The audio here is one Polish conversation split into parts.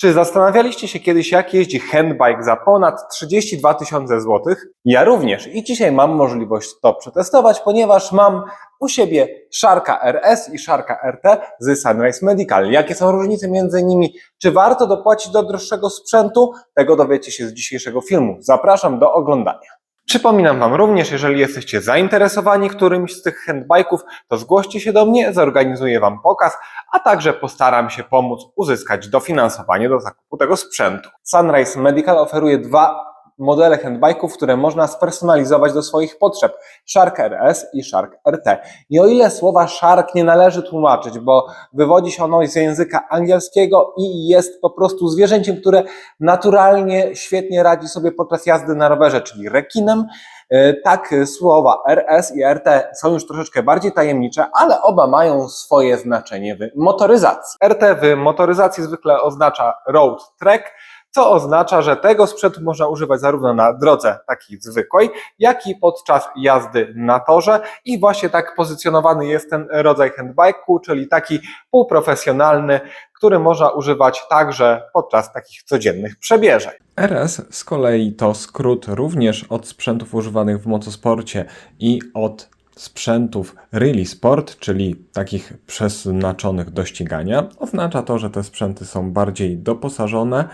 Czy zastanawialiście się kiedyś, jak jeździ handbike za ponad 32 tysiące złotych? Ja również i dzisiaj mam możliwość to przetestować, ponieważ mam u siebie Sharka RS i Sharka RT z Sunrise Medical. Jakie są różnice między nimi? Czy warto dopłacić do droższego sprzętu? Tego dowiecie się z dzisiejszego filmu. Zapraszam do oglądania. Przypominam Wam również, jeżeli jesteście zainteresowani którymś z tych handbike'ów, to zgłoście się do mnie, zorganizuję Wam pokaz, a także postaram się pomóc uzyskać dofinansowanie do zakupu tego sprzętu. Sunrise Medical oferuje dwa modele handbike'ów, które można spersonalizować do swoich potrzeb. Shark RS i Shark RT. I o ile słowa Shark nie należy tłumaczyć, bo wywodzi się ono z języka angielskiego i jest po prostu zwierzęciem, które naturalnie świetnie radzi sobie podczas jazdy na rowerze, czyli rekinem, e, tak słowa RS i RT są już troszeczkę bardziej tajemnicze, ale oba mają swoje znaczenie w motoryzacji. RT w motoryzacji zwykle oznacza road track, co oznacza, że tego sprzętu można używać zarówno na drodze takiej zwykłej, jak i podczas jazdy na torze i właśnie tak pozycjonowany jest ten rodzaj handbike'u, czyli taki półprofesjonalny, który można używać także podczas takich codziennych przebieżek. RS z kolei to skrót również od sprzętów używanych w motosporcie i od sprzętów Really Sport, czyli takich przeznaczonych do ścigania. Oznacza to, że te sprzęty są bardziej doposażone,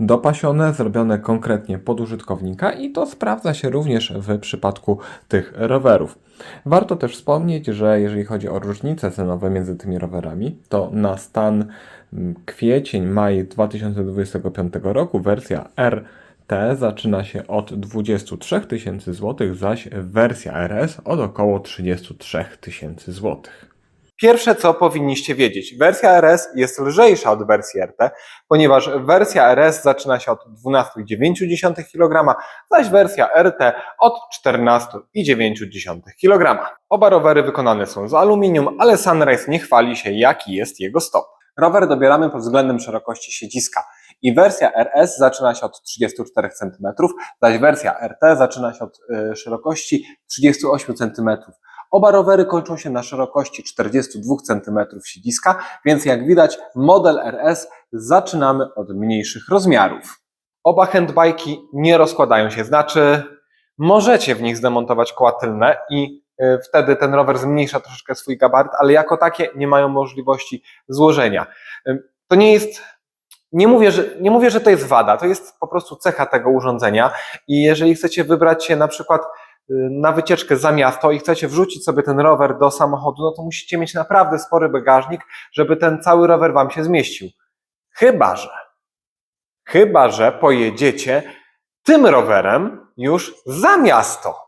dopasione, zrobione konkretnie pod użytkownika i to sprawdza się również w przypadku tych rowerów. Warto też wspomnieć, że jeżeli chodzi o różnice cenowe między tymi rowerami, to na stan mm, kwiecień, maj 2025 roku wersja RT zaczyna się od 23 tysięcy złotych, zaś wersja RS od około 33 tysięcy złotych. Pierwsze, co powinniście wiedzieć, wersja RS jest lżejsza od wersji RT, ponieważ wersja RS zaczyna się od 12,9 kg, zaś wersja RT od 14,9 kg. Oba rowery wykonane są z aluminium, ale Sunrise nie chwali się, jaki jest jego stop. Rower dobieramy pod względem szerokości siedziska i wersja RS zaczyna się od 34 cm, zaś wersja RT zaczyna się od y, szerokości 38 cm. Oba rowery kończą się na szerokości 42 cm siedziska, więc jak widać model RS zaczynamy od mniejszych rozmiarów. Oba handbike'i nie rozkładają się, znaczy możecie w nich zdemontować koła tylne i wtedy ten rower zmniejsza troszeczkę swój gabaryt, ale jako takie nie mają możliwości złożenia. Y, To nie jest nie mówię, że, nie mówię, że to jest wada, to jest po prostu cecha tego urządzenia i jeżeli chcecie wybrać się na przykład y, na wycieczkę za miasto i chcecie wrzucić sobie ten rower do samochodu, no to musicie mieć naprawdę spory bagażnik, żeby ten cały rower wam się zmieścił. Chyba, że chyba, że pojedziecie tym rowerem już za miasto,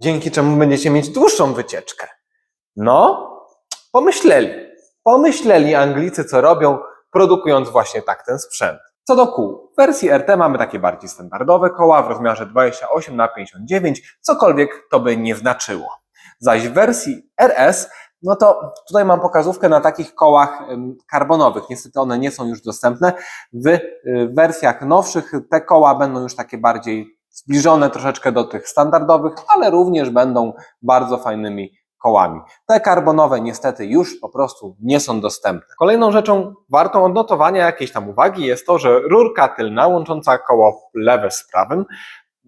dzięki czemu będziecie mieć dłuższą wycieczkę. No, pomyśleli. Pomyśleli Anglicy, co robią, produkując właśnie tak ten sprzęt. Co do kół, w wersji RT mamy takie bardziej standardowe koła w rozmiarze 28 na 59 cokolwiek to by nie znaczyło. Zaś w wersji RS, no to tutaj mam pokazówkę na takich kołach karbonowych. Niestety one nie są już dostępne. W y, wersjach nowszych te koła będą już takie bardziej zbliżone troszeczkę do tych standardowych, ale również będą bardzo fajnymi kołami. Te karbonowe niestety już po prostu nie są dostępne. Kolejną rzeczą wartą odnotowania jakiejś tam uwagi jest to, że rurka tylna łącząca koło lewe z prawym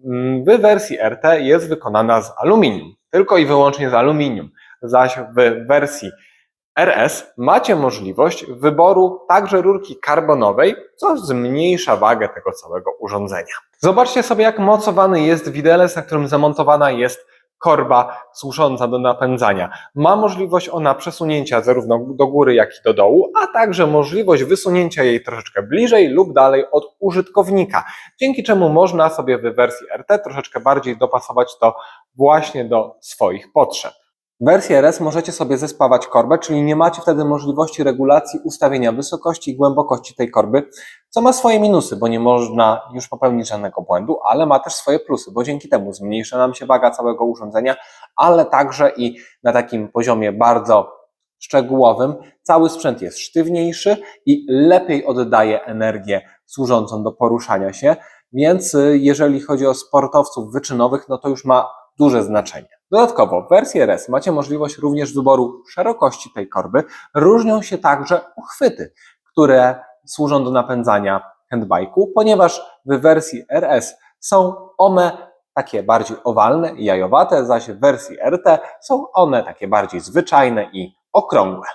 mm, w wersji RT jest wykonana z aluminium. Tylko i wyłącznie z aluminium. Zaś w wersji RS macie możliwość wyboru także rurki karbonowej, co zmniejsza wagę tego całego urządzenia. Zobaczcie sobie, jak mocowany jest widelec, na którym zamontowana jest korba służąca do napędzania. Ma możliwość ona przesunięcia zarówno do góry, jak i do dołu, a także możliwość wysunięcia jej troszeczkę bliżej lub dalej od użytkownika, dzięki czemu można sobie w wersji RT troszeczkę bardziej dopasować to właśnie do swoich potrzeb. W wersji RS możecie sobie zespawać korbę, czyli nie macie wtedy możliwości regulacji ustawienia wysokości i głębokości tej korby, co ma swoje minusy, bo nie można już popełnić żadnego błędu, ale ma też swoje plusy, bo dzięki temu zmniejsza nam się waga całego urządzenia, ale także i na takim poziomie bardzo szczegółowym cały sprzęt jest sztywniejszy i lepiej oddaje energię służącą do poruszania się, więc y, jeżeli chodzi o sportowców wyczynowych, no to już ma duże znaczenie. Dodatkowo w wersji RS macie możliwość również wyboru szerokości tej korby. Różnią się także uchwyty, które służą do napędzania handbike'u, ponieważ w wersji RS są one takie bardziej owalne i jajowate, zaś w wersji RT są one takie bardziej zwyczajne i okrągłe.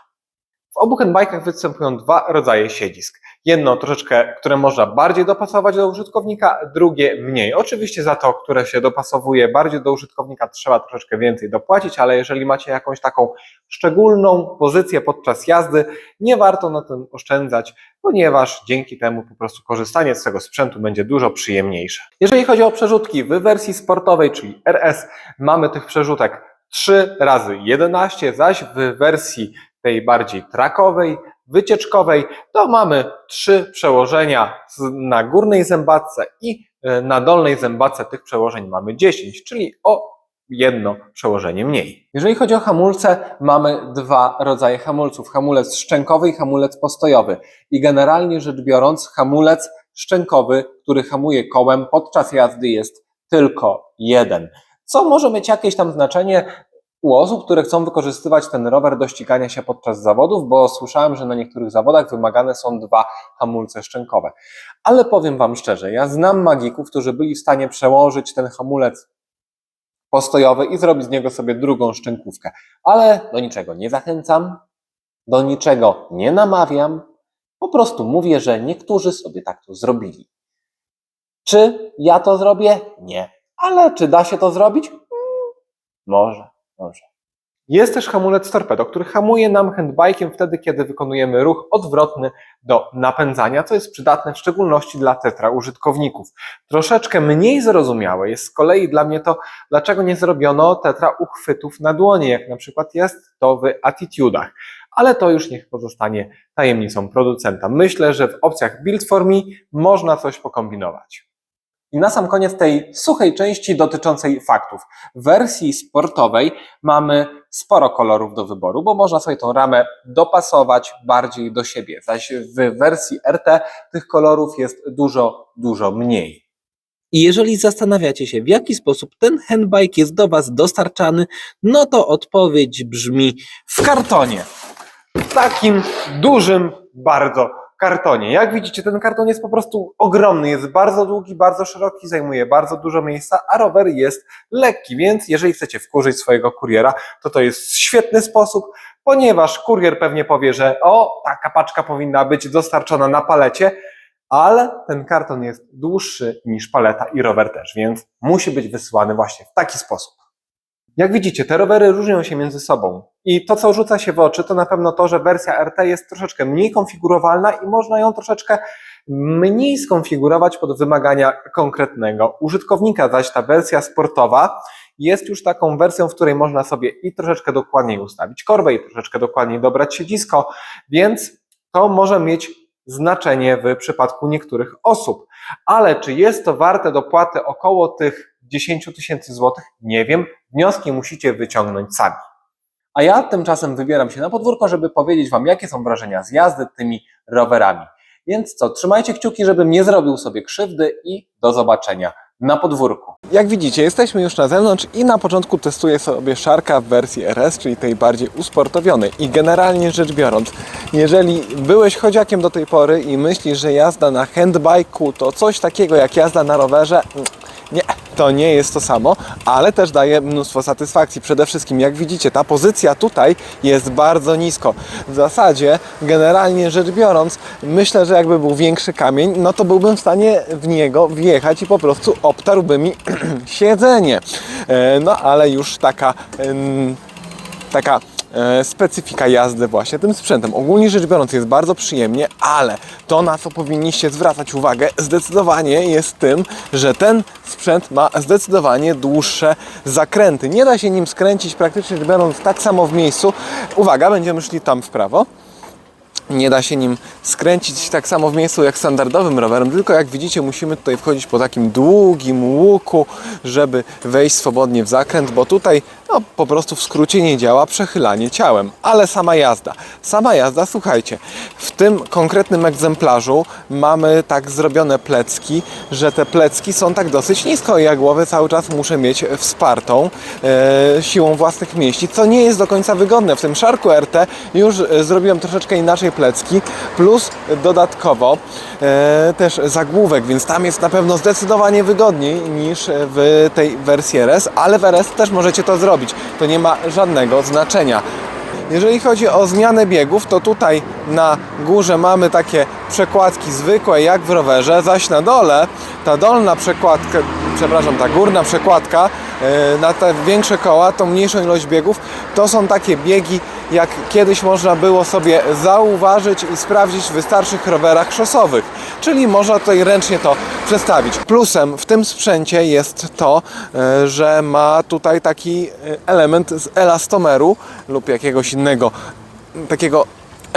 W obu handbike'ach występują dwa rodzaje siedzisk. Jedno troszeczkę, które można bardziej dopasować do użytkownika, drugie mniej. Oczywiście za to, które się dopasowuje bardziej do użytkownika, trzeba troszeczkę więcej dopłacić, ale jeżeli macie jakąś taką szczególną pozycję podczas jazdy, nie warto na tym oszczędzać, ponieważ dzięki temu po prostu korzystanie z tego sprzętu będzie dużo przyjemniejsze. Jeżeli chodzi o przerzutki, w wersji sportowej, czyli RS, mamy tych przerzutek 3 razy 11, zaś w wersji tej bardziej trakowej, wycieczkowej, to mamy trzy przełożenia na górnej zębatce i e, na dolnej zębatce tych przełożeń mamy 10, czyli o jedno przełożenie mniej. Jeżeli chodzi o hamulce, mamy dwa rodzaje hamulców. Hamulec szczękowy i hamulec postojowy. I generalnie rzecz biorąc, hamulec szczękowy, który hamuje kołem podczas jazdy jest tylko jeden. Co może mieć jakieś tam znaczenie u osób, które chcą wykorzystywać ten rower do ścigania się podczas zawodów, bo słyszałem, że na niektórych zawodach wymagane są dwa hamulce szczękowe. Ale powiem Wam szczerze, ja znam magików, którzy byli w stanie przełożyć ten hamulec postojowy i zrobić z niego sobie drugą szczękówkę. Ale do niczego nie zachęcam, do niczego nie namawiam, po prostu mówię, że niektórzy sobie tak to zrobili. Czy ja to zrobię? Nie. Ale czy da się to zrobić? Mm, Może. Dobrze. Jest też hamulec torpedo, który hamuje nam handbike'iem wtedy, kiedy wykonujemy ruch odwrotny do napędzania, co jest przydatne w szczególności dla tetra użytkowników. Troszeczkę mniej zrozumiałe jest z kolei dla mnie to, dlaczego nie zrobiono tetra uchwytów na dłonie, jak na przykład jest to w Attitude'ach. Ale to już niech pozostanie tajemnicą producenta. Myślę, że w opcjach Build for Me można coś pokombinować. I na sam koniec tej suchej części dotyczącej faktów. W wersji sportowej mamy sporo kolorów do wyboru, bo można sobie tą ramę dopasować bardziej do siebie. Zaś w wersji RT tych kolorów jest dużo, dużo mniej. I jeżeli zastanawiacie się, w jaki sposób ten handbike jest do Was dostarczany, no to odpowiedź brzmi W kartonie. W takim dużym bardzo kartonie. Jak widzicie, ten karton jest po prostu ogromny, jest bardzo długi, bardzo szeroki, zajmuje bardzo dużo miejsca, a rower jest lekki, więc jeżeli chcecie wkurzyć swojego kuriera, to to jest świetny sposób, ponieważ kurier pewnie powie, że o, taka paczka powinna być dostarczona na palecie, ale ten karton jest dłuższy niż paleta i rower też, więc musi być wysyłany właśnie w taki sposób. Jak widzicie, te rowery różnią się między sobą. I to, co rzuca się w oczy, to na pewno to, że wersja RT jest troszeczkę mniej konfigurowalna i można ją troszeczkę mniej skonfigurować pod wymagania konkretnego użytkownika, zaś ta wersja sportowa jest już taką wersją, w której można sobie i troszeczkę dokładniej ustawić korbę, i troszeczkę dokładniej dobrać siedzisko, więc to może mieć znaczenie w przypadku niektórych osób. Ale czy jest to warte dopłaty około tych 10 tysięcy złotych? Nie wiem. Wnioski musicie wyciągnąć sami. A ja tymczasem wybieram się na podwórko, żeby powiedzieć Wam, jakie są wrażenia z jazdy tymi rowerami. Więc co, trzymajcie kciuki, żebym nie zrobił sobie krzywdy i do zobaczenia na podwórku. Jak widzicie, jesteśmy już na zewnątrz i na początku testuję sobie szarka w wersji RS, czyli tej bardziej usportowionej. I generalnie rzecz biorąc, jeżeli byłeś chodziakiem do tej pory i myślisz, że jazda na handbike'u to coś takiego jak jazda na rowerze, nie, to nie jest to samo, ale też daje mnóstwo satysfakcji. Przede wszystkim, jak widzicie, ta pozycja tutaj jest bardzo nisko. W zasadzie, generalnie rzecz biorąc, myślę, że jakby był większy kamień, no to byłbym w stanie w niego wjechać i po prostu obtarłby mi siedzenie. E, No ale już taka, taka specyfika jazdy właśnie tym sprzętem. Ogólnie rzecz biorąc jest bardzo przyjemnie, ale to na co powinniście zwracać uwagę zdecydowanie jest tym, że ten sprzęt ma zdecydowanie dłuższe zakręty. Nie da się nim skręcić praktycznie rzecz biorąc tak samo w miejscu. Uwaga, będziemy szli tam w prawo. Nie da się nim skręcić tak samo w miejscu jak standardowym rowerem, tylko jak widzicie musimy tutaj wchodzić po takim długim łuku, żeby wejść swobodnie w zakręt, bo tutaj no po prostu w skrócie nie działa przechylanie ciałem, ale sama jazda. Sama jazda, słuchajcie, w tym konkretnym egzemplarzu mamy tak zrobione plecki, że te plecki są tak dosyć nisko i ja głowę cały czas muszę mieć wspartą e, siłą własnych mięśni, co nie jest do końca wygodne. W tym szarku RT już e, zrobiłem troszeczkę inaczej plecki, plus dodatkowo e, też zagłówek, więc tam jest na pewno zdecydowanie wygodniej niż w tej wersji RS, ale w RS też możecie to zrobić. To nie ma żadnego znaczenia. Jeżeli chodzi o zmianę biegów, to tutaj na górze mamy takie przekładki zwykłe jak w rowerze, zaś na dole ta dolna przekładka, przepraszam, ta górna przekładka e, na te większe koła, tą mniejszą ilość biegów, to są takie biegi, jak kiedyś można było sobie zauważyć i sprawdzić w wystarszych rowerach szosowych. Czyli można tutaj ręcznie to przestawić. Plusem w tym sprzęcie jest to, e, że ma tutaj taki e, element z elastomeru lub jakiegoś innego takiego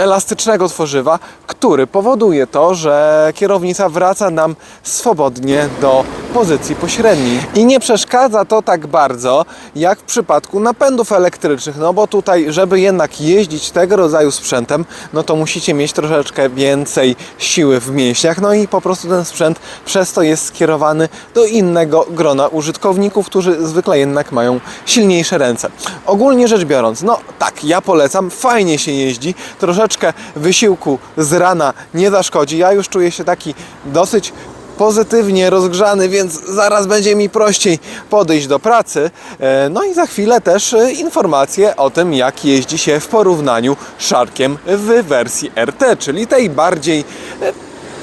elastycznego tworzywa, który powoduje to, że kierownica wraca nam swobodnie do pozycji pośredniej. I nie przeszkadza to tak bardzo, jak w przypadku napędów elektrycznych, no bo tutaj, żeby jednak jeździć tego rodzaju sprzętem, no to musicie mieć troszeczkę więcej siły w mięśniach, no i po prostu ten sprzęt przez to jest skierowany do innego grona użytkowników, którzy zwykle jednak mają silniejsze ręce. Ogólnie rzecz biorąc, no tak, ja polecam, fajnie się jeździ, troszeczkę wysiłku z rana nie zaszkodzi. Ja już czuję się taki dosyć pozytywnie rozgrzany, więc zaraz będzie mi prościej podejść do pracy. E, No i za chwilę też e, informacje o tym, jak jeździ się w porównaniu szarkiem w wersji RT, czyli tej bardziej e,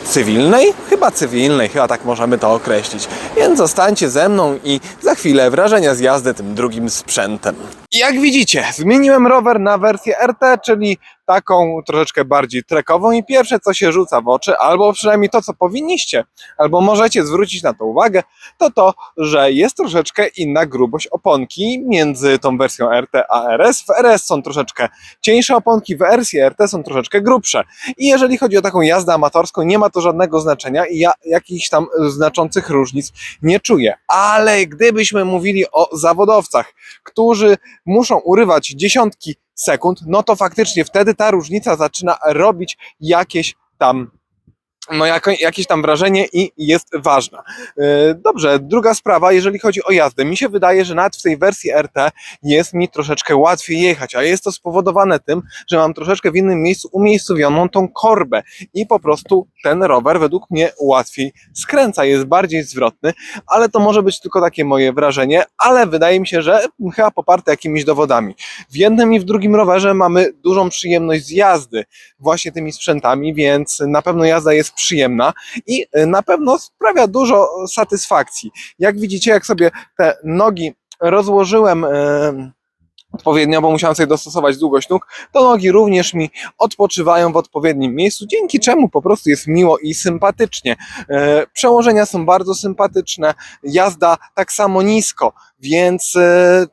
cywilnej? Chyba cywilnej, chyba tak możemy to określić. Więc zostańcie ze mną i za chwilę wrażenia z jazdy tym drugim sprzętem. Jak widzicie, zmieniłem rower na wersję RT, czyli taką troszeczkę bardziej trekową i pierwsze co się rzuca w oczy, albo przynajmniej to co powinniście, albo możecie zwrócić na to uwagę, to to, że jest troszeczkę inna grubość oponki między tą wersją RT a RS. W RS są troszeczkę cieńsze oponki, w wersji RT są troszeczkę grubsze. I jeżeli chodzi o taką jazdę amatorską, nie ma to żadnego znaczenia i ja jakichś tam znaczących różnic nie czuję. Ale gdybyśmy mówili o zawodowcach, którzy muszą urywać dziesiątki sekund, no to faktycznie wtedy ta różnica zaczyna robić jakieś tam no jako, jakieś tam wrażenie i jest ważna. Yy, Dobrze, druga sprawa, jeżeli chodzi o jazdę. Mi się wydaje, że nawet w tej wersji RT jest mi troszeczkę łatwiej jechać, a jest to spowodowane tym, że mam troszeczkę w innym miejscu umiejscowioną tą korbę i po prostu ten rower według mnie łatwiej skręca, jest bardziej zwrotny, ale to może być tylko takie moje wrażenie, ale wydaje mi się, że chyba poparte jakimiś dowodami. W jednym i w drugim rowerze mamy dużą przyjemność z jazdy właśnie tymi sprzętami, więc na pewno jazda jest przyjemna i y, na pewno sprawia dużo satysfakcji. Jak widzicie, jak sobie te nogi rozłożyłem y, odpowiednio, bo musiałem sobie dostosować długość nóg, to nogi również mi odpoczywają w odpowiednim miejscu, dzięki czemu po prostu jest miło i sympatycznie. E, Przełożenia są bardzo sympatyczne, jazda tak samo nisko, więc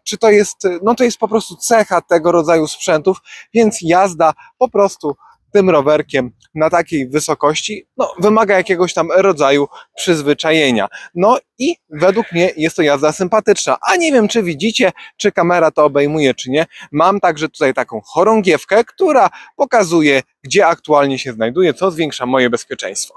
czy to jest, no to jest po prostu cecha tego rodzaju sprzętów, więc jazda po prostu tym rowerkiem na takiej wysokości, no, wymaga jakiegoś tam rodzaju przyzwyczajenia. No i według mnie jest to jazda sympatyczna. A nie wiem, czy widzicie, czy kamera to obejmuje, czy nie. Mam także tutaj taką chorągiewkę, która pokazuje, gdzie aktualnie się znajduję, co zwiększa moje bezpieczeństwo.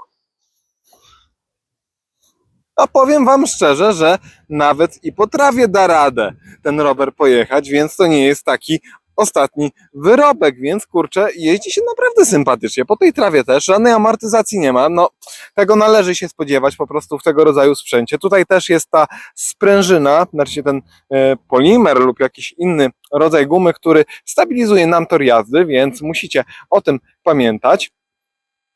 A powiem Wam szczerze, że nawet i po trawie da radę ten rower pojechać, więc to nie jest taki ostatni wyrobek, więc kurczę, jeździ się naprawdę sympatycznie. Po tej trawie też żadnej amortyzacji nie ma. No, tego należy się spodziewać po prostu w tego rodzaju sprzęcie. Tutaj też jest ta sprężyna, znaczy ten e, polimer lub jakiś inny rodzaj gumy, który stabilizuje nam tor jazdy, więc musicie o tym pamiętać.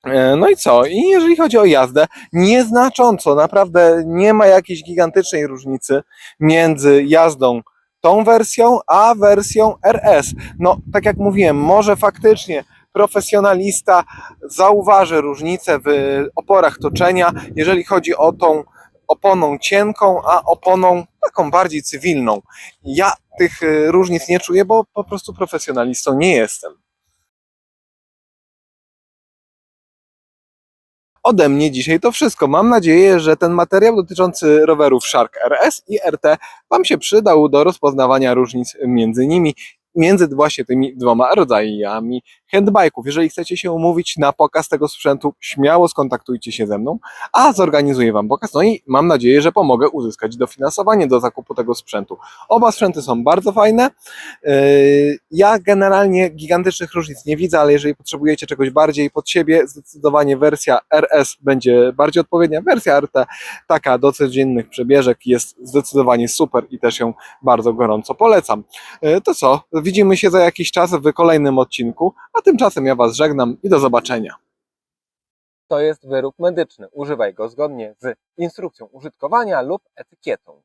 E, No i co? I jeżeli chodzi o jazdę, nieznacząco, naprawdę nie ma jakiejś gigantycznej różnicy między jazdą tą wersją, a wersją RS. No, tak jak mówiłem, może faktycznie profesjonalista zauważy różnicę w oporach toczenia, jeżeli chodzi o tą oponą cienką, a oponą taką bardziej cywilną. Ja tych y, różnic nie czuję, bo po prostu profesjonalistą nie jestem. Ode mnie dzisiaj to wszystko. Mam nadzieję, że ten materiał dotyczący rowerów Shark RS i RT Wam się przydał do rozpoznawania różnic między nimi, między właśnie tymi dwoma rodzajami handbike'ów. Jeżeli chcecie się umówić na pokaz tego sprzętu, śmiało skontaktujcie się ze mną, a zorganizuję Wam pokaz. No i mam nadzieję, że pomogę uzyskać dofinansowanie do zakupu tego sprzętu. Oba sprzęty są bardzo fajne. Yy, Ja generalnie gigantycznych różnic nie widzę, ale jeżeli potrzebujecie czegoś bardziej pod siebie, zdecydowanie wersja RS będzie bardziej odpowiednia. Wersja RT, taka do codziennych przebieżek, jest zdecydowanie super i też ją bardzo gorąco polecam. Yy, To co? Widzimy się za jakiś czas w kolejnym odcinku, a tymczasem ja Was żegnam i do zobaczenia. To jest wyrób medyczny. Używaj go zgodnie z instrukcją użytkowania lub etykietą.